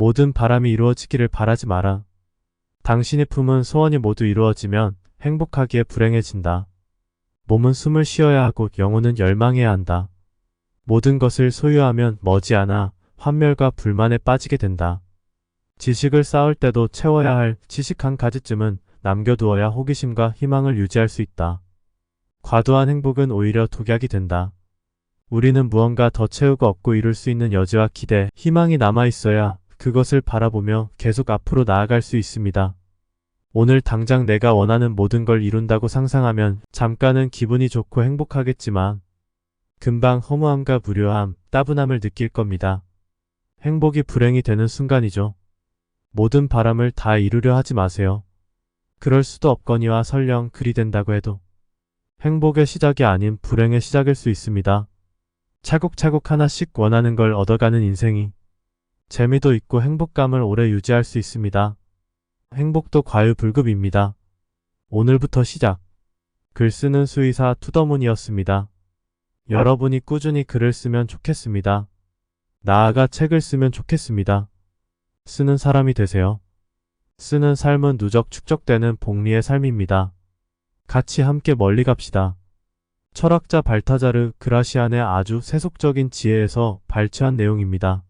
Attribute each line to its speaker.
Speaker 1: 모든 바람이 이루어지기를 바라지 마라. 당신이 품은 소원이 모두 이루어지면 행복하기에 불행해진다. 몸은 숨을 쉬어야 하고 영혼은 열망해야 한다. 모든 것을 소유하면 머지않아 환멸과 불만에 빠지게 된다. 지식을 쌓을 때도 채워야 할 지식 한 가지쯤은 남겨두어야 호기심과 희망을 유지할 수 있다. 과도한 행복은 오히려 독약이 된다. 우리는 무언가 더 채우고 얻고 이룰 수 있는 여지와 기대, 희망이 남아 있어야 그것을 바라보며 계속 앞으로 나아갈 수 있습니다. 오늘 당장 내가 원하는 모든 걸 이룬다고 상상하면 잠깐은 기분이 좋고 행복하겠지만 금방 허무함과 무료함, 따분함을 느낄 겁니다. 행복이 불행이 되는 순간이죠. 모든 바람을 다 이루려 하지 마세요. 그럴 수도 없거니와 설령 그리 된다고 해도 행복의 시작이 아닌 불행의 시작일 수 있습니다. 차곡차곡 하나씩 원하는 걸 얻어가는 인생이 재미도 있고 행복감을 오래 유지할 수 있습니다. 행복도 과유불급입니다. 오늘부터 시작. 글 쓰는 수의사 투더문이었습니다. 여러분이 꾸준히 글을 쓰면 좋겠습니다. 나아가 책을 쓰면 좋겠습니다. 쓰는 사람이 되세요. 쓰는 삶은 누적 축적되는 복리의 삶입니다. 같이 함께 멀리 갑시다. 철학자 발타자르 그라시안의 아주 세속적인 지혜에서 발췌한 내용입니다.